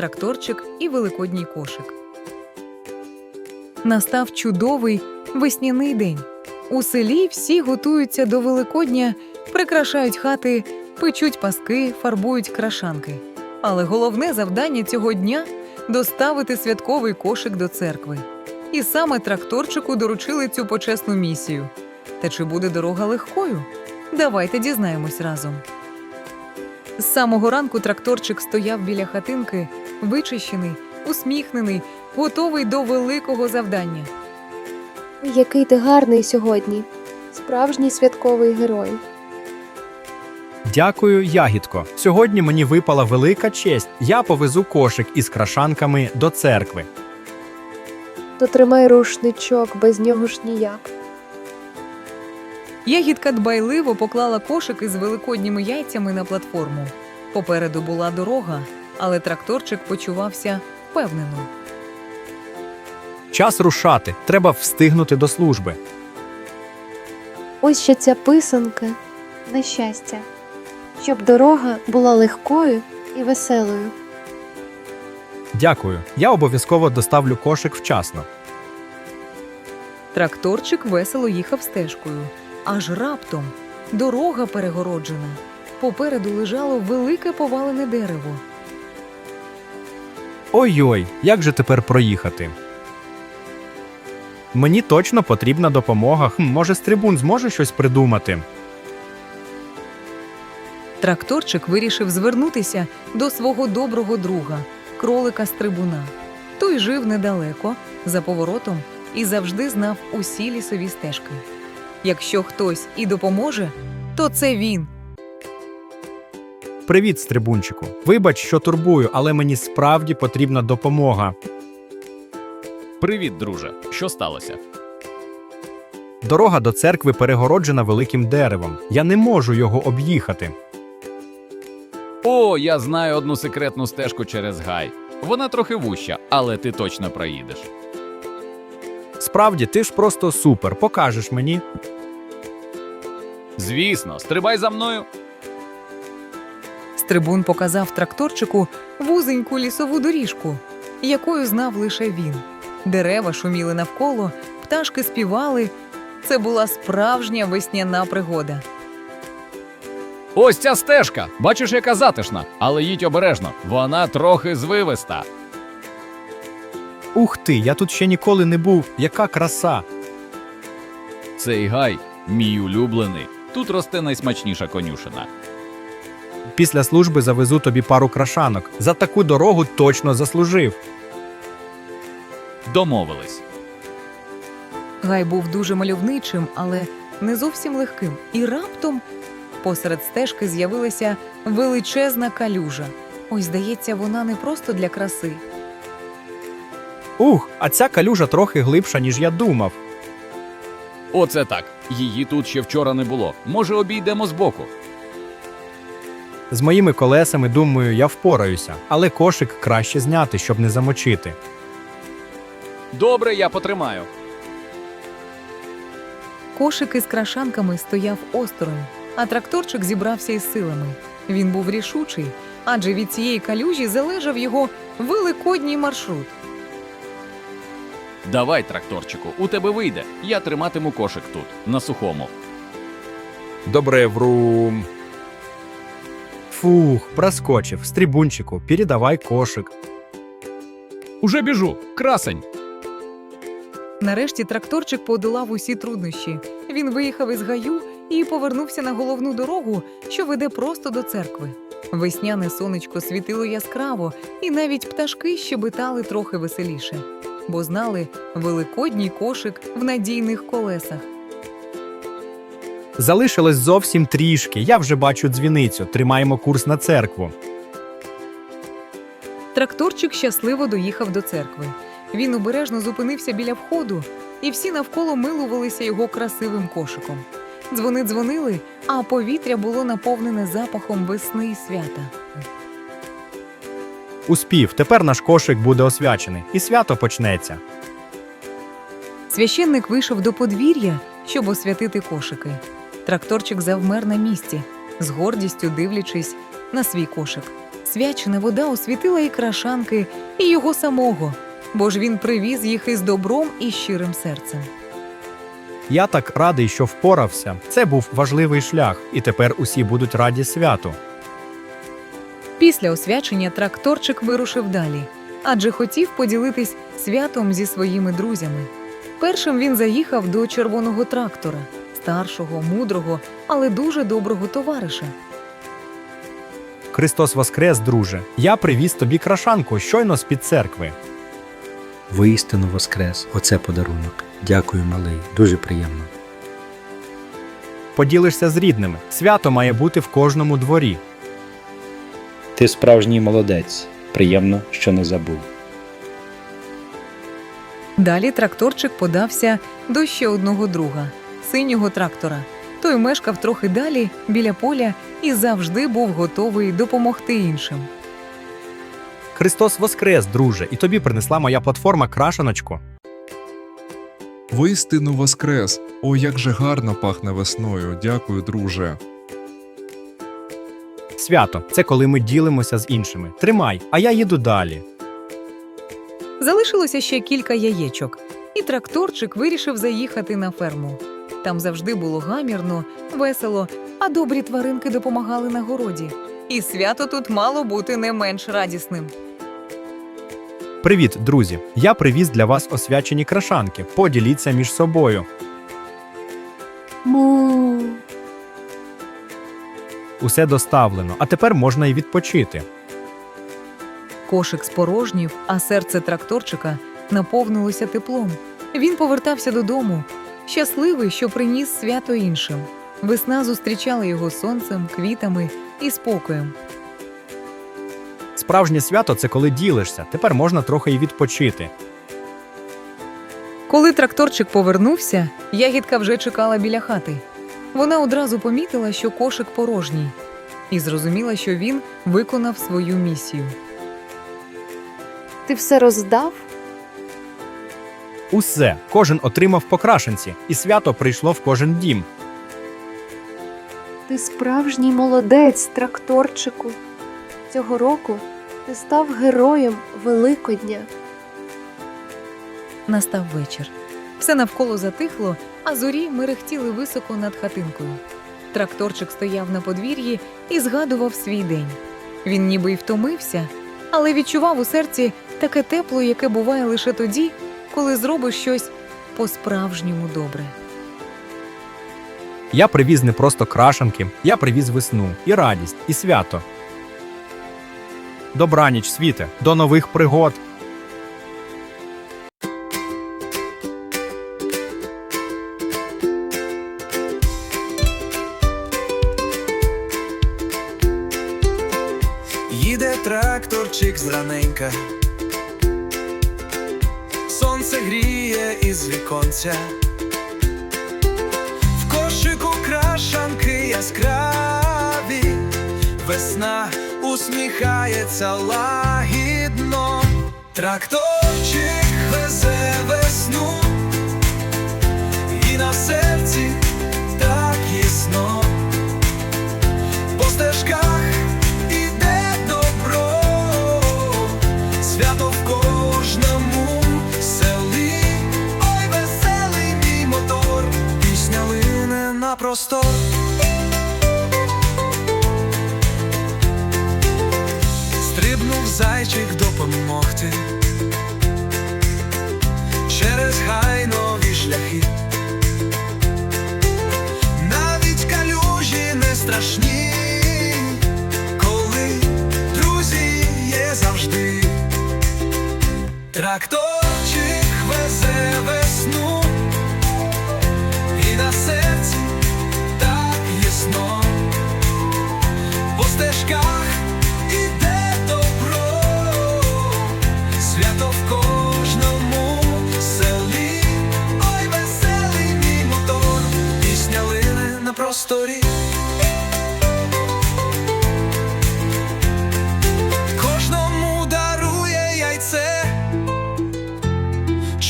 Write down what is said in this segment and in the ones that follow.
тракторчик і великодній кошик. Настав чудовий весняний день. У селі всі готуються до Великодня, прикрашають хати, печуть паски, фарбують крашанки. Але головне завдання цього дня доставити святковий кошик до церкви. І саме тракторчику доручили цю почесну місію. Та чи буде дорога легкою? Давайте дізнаємось разом. З самого ранку тракторчик стояв біля хатинки, вичищений, усміхнений, готовий до великого завдання. Який ти гарний сьогодні, справжній святковий герой. Дякую, ягідко. Сьогодні мені випала велика честь. Я повезу кошик із крашанками до церкви. То тримай рушничок, без нього ж ніяк. Ягідка дбайливо поклала кошик із великодніми яйцями на платформу. Попереду була дорога, але тракторчик почувався впевнено. Час рушати. Треба встигнути до служби. Ось ще ця писанка на щастя, щоб дорога була легкою і веселою. Дякую. Я обов'язково доставлю кошик вчасно. Тракторчик весело їхав стежкою. Аж раптом дорога перегороджена. Попереду лежало велике повалене дерево. Ой-ой, як же тепер проїхати? Мені точно потрібна допомога. Хм, може, стрибун зможе щось придумати. Тракторчик вирішив звернутися до свого доброго друга, кролика стрибуна. Той жив недалеко, за поворотом, і завжди знав усі лісові стежки. Якщо хтось і допоможе, то це він. Привіт, стрибунчику. Вибач, що турбую, але мені справді потрібна допомога. Привіт, друже. Що сталося? Дорога до церкви перегороджена великим деревом. Я не можу його об'їхати. О, я знаю одну секретну стежку через гай. Вона трохи вуща, але ти точно проїдеш. Справді, ти ж просто супер. Покажеш мені. Звісно, стрибай за мною. Стрибун показав тракторчику вузеньку лісову доріжку, якою знав лише він. Дерева шуміли навколо, пташки співали. Це була справжня весняна пригода. Ось ця стежка. Бачиш, яка затишна, але їдь обережно. Вона трохи звивиста. Ух ти, я тут ще ніколи не був. Яка краса! Цей гай мій улюблений. Тут росте найсмачніша конюшина. Після служби завезу тобі пару крашанок. За таку дорогу точно заслужив. Домовились. Гай був дуже мальовничим, але не зовсім легким. І раптом посеред стежки з'явилася величезна калюжа. Ось, здається, вона не просто для краси. Ух, а ця калюжа трохи глибша, ніж я думав. Оце так. Її тут ще вчора не було. Може, обійдемо збоку. З моїми колесами, думаю, я впораюся, але кошик краще зняти, щоб не замочити. Добре, я потримаю. Кошик із крашанками стояв осторонь, а тракторчик зібрався із силами. Він був рішучий, адже від цієї калюжі залежав його великодній маршрут. Давай, тракторчику, у тебе вийде. Я триматиму кошик тут, на сухому. Добре, врум. Фух, проскочив. Стрибунчику, передавай кошик. Уже біжу, красень. Нарешті тракторчик подолав усі труднощі. Він виїхав із гаю і повернувся на головну дорогу, що веде просто до церкви. Весняне сонечко світило яскраво, і навіть пташки щебетали трохи веселіше, бо знали великодній кошик в надійних колесах. Залишилось зовсім трішки. Я вже бачу дзвіницю. Тримаємо курс на церкву. Тракторчик щасливо доїхав до церкви. Він обережно зупинився біля входу, і всі навколо милувалися його красивим кошиком. Дзвони дзвонили, а повітря було наповнене запахом весни і свята. Успів. Тепер наш кошик буде освячений, і свято почнеться. Священник вийшов до подвір'я, щоб освятити кошики. Тракторчик завмер на місці, з гордістю дивлячись на свій кошик. свячена вода освітила і крашанки, і його самого, бо ж він привіз їх із добром і щирим серцем. Я так радий, що впорався. Це був важливий шлях, і тепер усі будуть раді святу. Після освячення тракторчик вирушив далі, адже хотів поділитись святом зі своїми друзями. Першим він заїхав до червоного трактора, старшого, мудрого, але дуже доброго товариша. Христос Воскрес, друже. Я привіз тобі крашанку щойно з під церкви. Воістину воскрес. Оце подарунок. Дякую, малий. Дуже приємно. Поділишся з рідними. Свято має бути в кожному дворі. Ти справжній молодець. Приємно, що не забув. Далі тракторчик подався до ще одного друга синього трактора. Той мешкав трохи далі, біля поля, і завжди був готовий допомогти іншим. Христос Воскрес, друже, і тобі принесла моя платформа крашаночку. Воістину воскрес! О, як же гарно пахне весною. Дякую, друже. Свято це коли ми ділимося з іншими. Тримай, а я їду далі. Залишилося ще кілька яєчок, і тракторчик вирішив заїхати на ферму. Там завжди було гамірно, весело, а добрі тваринки допомагали на городі. І свято тут мало бути не менш радісним. Привіт, друзі! Я привіз для вас освячені крашанки. Поділіться між собою. Му. Усе доставлено, а тепер можна й відпочити. Кошик спорожнів, а серце тракторчика наповнилося теплом. Він повертався додому, щасливий, що приніс свято іншим. Весна зустрічала його сонцем, квітами і спокоєм. Справжнє свято це коли ділишся. Тепер можна трохи й відпочити. Коли тракторчик повернувся, ягідка вже чекала біля хати. Вона одразу помітила, що кошик порожній, і зрозуміла, що він виконав свою місію. Ти все роздав? Усе, кожен отримав по крашенці, і свято прийшло в кожен дім. Ти справжній молодець, тракторчику. Цього року ти став героєм Великодня. Настав вечір. Все навколо затихло, а зорі мерехтіли високо над хатинкою. Тракторчик стояв на подвір'ї і згадував свій день. Він ніби й втомився, але відчував у серці таке тепло, яке буває лише тоді, коли зробиш щось по-справжньому добре. Я привіз не просто крашанки, я привіз весну, і радість, і свято. Добраніч, світе, до нових пригод. Весна усміхається лагідно, тракторчик везе весну, і на серці так ясно. По стежках іде добро, свято в кожному селі, ой, веселий мій мотор, пісня лине на простор.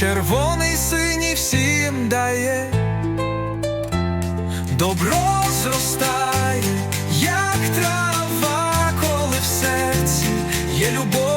Червоний синій всім дає, добро зростає, як трава, коли в серці є любов.